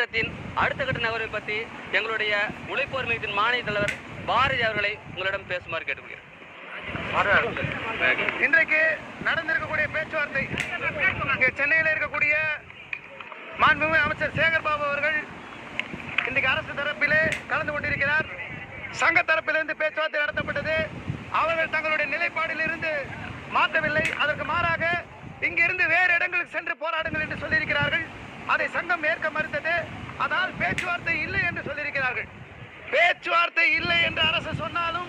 திட்டத்தின் அடுத்த கட்ட நகர்வை பற்றி எங்களுடைய உழைப்போர் மையத்தின் மாநில தலைவர் பாரதி அவர்களை உங்களிடம் பேசுமாறு கேட்டுக்கொள்கிறேன். இன்றைக்கு நடந்திருக்கக்கூடிய பேச்சுவார்த்தை இங்கே சென்னையில் இருக்கக்கூடிய மாண்புமிகு அமைச்சர் சேகர் பாபு அவர்கள் இன்றைக்கு அரசு தரப்பிலே கலந்து கொண்டிருக்கிறார். சங்க தரப்பிலிருந்து பேச்சுவார்த்தை நடத்தப்பட்டது. அவர்கள் தங்களுடைய நிலைப்பாடிலிருந்து மாற்றவில்லை. அதற்கு மாறாக இங்கிருந்து வேறு இடங்களுக்கு சென்று போராடுங்கள் என்று சொல்லியிருக்கிறார்கள். அதை சங்கம் ஏற்க மறுத்தது. அதால் பேச்சுவார்த்தை இல்லை என்று சொல்லியிருக்கிறார்கள். பேச்சுவார்த்தை இல்லை என்று அரசு சொன்னாலும்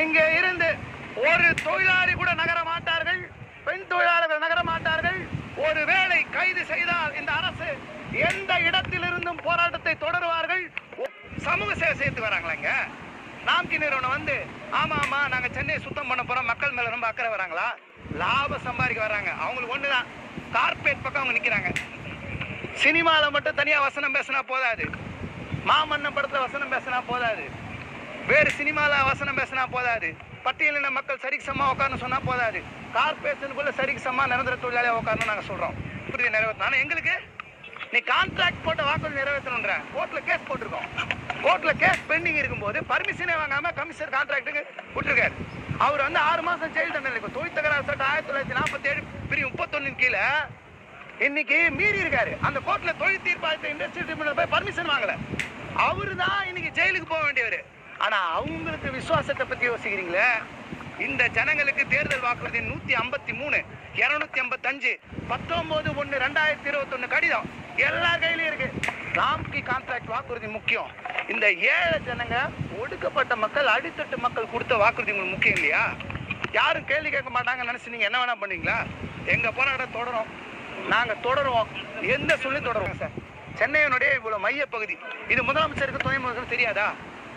இங்கே இருந்து ஒரு தொழிலாளி கூட நகர மாட்டார்கள். பெண் தொழிலாளர்கள் நகர மாட்டார்கள். ஒருவேளை கைது செய்தால் இந்த அரசு எந்த இடத்திலிருந்தும் போராட்டத்தை தொடருவார்கள்? சமூக சேவை செய்து வராங்களாங்க நாம்கி நிறுவனம் வந்து ஆமா ஆமா நாங்க சென்னையை சுத்தம் பண்ண போறோம். மக்கள் மேல ரொம்ப அக்கறை வராங்களா? லாபம் சம்பாதிக்க வராங்க. அவங்களுக்கு ஒண்ணுதான். கார்பரேட் பக்கம் அவங்க நிக்கிறாங்க. சினிமாவில் மட்டும் தனியாக வசனம் பேசினா போதாது. மாமன்னன் படத்தில் வசனம் பேசினா போதாது. வேறு சினிமாவில் வசனம் பேசினா போதாது. பட்டியலின மக்கள் சரிக்கு சமமாக உட்காரணும் சொன்னால் போதாது. கார்பரேஷனுக்குள்ளே சரிக்கு சமமாக நிரந்தர தொழிலாளியாக உட்காரணும் நாங்கள் சொல்கிறோம் உறுதியை நிறைவேற்றணும் ஆனால் எங்களுக்கு நீ கான்ட்ராக்ட் போட்ட வாக்குறுதி நிறைவேற்றணுன்ற கோர்ட்ல கேஸ் போட்டிருக்கோம். கோர்ட்டில் கேஸ் பெண்டிங் இருக்கும்போது பர்மிஷனே வாங்காம கமிஷனர் கான்ட்ராக்ட்டுக்கு விட்டுருக்காரு. அவர் வந்து ஆறு மாதம் ஜெயில் தண்டனை. இருக்கும் தொழில் தகராறு சட்டம் ஆயிரத்தி தொள்ளாயிரத்தி நாற்பத்தி ஏழு பிரிவு முப்பத்தொன்னின் கீழே இன்னைக்கு மீறி இருக்காரு. அந்த கோர்ட்ல தொழில் தீர்ப்பாயத்தை இண்டஸ்ட்ரி ட்ரிபியூனல் போய் பர்மிஷன் வாங்கல. அவரு தான் இன்னைக்கு ஜெயிலுக்கு போக வேண்டியவர். ஆனா அவங்களுக்கு விசுவாசத்தை பத்தி யோசிக்கிறீங்களே? இந்த ஜனங்களுக்கு தேர்தல் வாக்குறுதி நூத்தி ஐம்பத்தி மூணு இருநூத்தி ஐம்பத்தஞ்சு பத்தொன்பது ஒன்று ரெண்டாயிரத்தி இருபத்தொன்னு கடிதம் எல்லா கையிலயும் இருக்கு. ராம்கி கான்ட்ராக்ட் வாக்குறுதி முக்கியம். இந்த ஏழை ஜனங்க ஒடுக்கப்பட்ட மக்கள் அடித்தட்டு மக்கள் கொடுத்த வாக்குறுதி உங்களுக்கு முக்கியம் இல்லையா? யாரும் கேள்வி கேட்க மாட்டாங்கன்னு நினைச்சு நீங்க என்ன வேணா பண்ணீங்களா? எங்க போராட்டம் தொடரும். நாங்கள் தொடருவோம். எந்த சூழ்நிலையும் தொடருவோம்? சார் சென்னையினுடைய இவ்வளோ மைய பகுதி இது முதலமைச்சருக்கு துணை முதல்வர் தெரியாதா?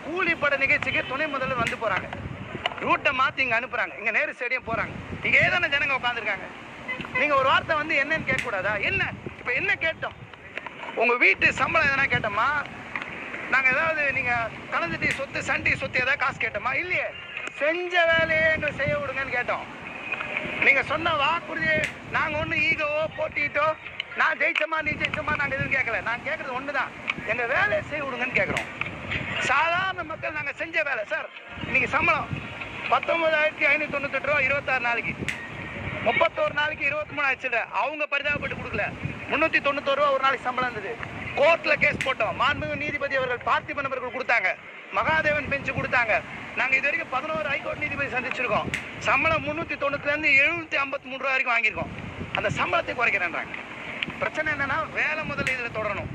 கூலிப்பட நிகழ்ச்சிக்கு துணை முதல்வர் வந்து போகிறாங்க ரூட்டை மாற்றி இங்கே அனுப்புகிறாங்க இங்கே நேரு ஸ்டேடியம் போகிறாங்க இங்கே ஏதான ஜனங்க உட்காந்துருக்காங்க நீங்கள் ஒரு வார்த்தை வந்து என்னன்னு கேட்கக்கூடாதா? என்ன? இப்போ என்ன கேட்டோம்? உங்கள் வீட்டு சம்பளம் எதனா கேட்டோமா? நாங்கள் ஏதாவது நீங்கள் கலந்துட்டி சொத்து சண்டி சொத்து ஏதாவது காசு கேட்டோமா? இல்லையே. செஞ்ச வேலையை எங்களை செய்ய விடுங்கன்னு கேட்டோம். நீங்க சொன்ன வாக்குறுதி நாங்க ஒண்ணு ஈகோவோ போட்டிட்டோ நான் ஜெயிச்சமா நீ ஜெயிச்சமா நாங்க எதுவும் கேட்கல நான் கேட்கறது ஒண்ணுதான். எங்க வேலையை செய்ய விடுங்கன்னு கேட்குறோம் சாதாரண மக்கள் நாங்க செஞ்ச வேலை சார். இன்னைக்கு சம்பளம் பத்தொன்பதாயிரத்தி ஐநூத்தி தொண்ணூத்தெட்டு ரூபா இருபத்தாறு நாளைக்கு. முப்பத்தோரு நாளைக்கு இருபத்தி மூணு ஆச்சு அவங்க பரிதாபப்பட்டு கொடுக்கல. முன்னூத்தி தொண்ணூத்தோரு ரூபா ஒரு நாளைக்கு சம்பளம் இருந்தது. கோர்ட்ல கேஸ் போட்டோம். மாண்புமிகு நீதிபதி அவர்கள் பார்த்திபன் அவர்கள் கொடுத்தாங்க. மகாதேவன் பெஞ்சு கொடுத்தாங்க. நாங்கள் இது வரைக்கும் பதினோரு ஹைகோர்ட் நீதிபதி சந்திச்சிருக்கோம். சம்பளம் முந்நூற்றி தொண்ணூற்றிலேருந்து எழுநூற்றி ஐம்பத்தி மூணு ரூபா வரைக்கும் வாங்கியிருக்கோம். அந்த சம்பளத்தை குறைக்கிறேன்றாங்க. பிரச்சனை என்னென்னா வேலை முதல்ல இதில் தொடரணும்.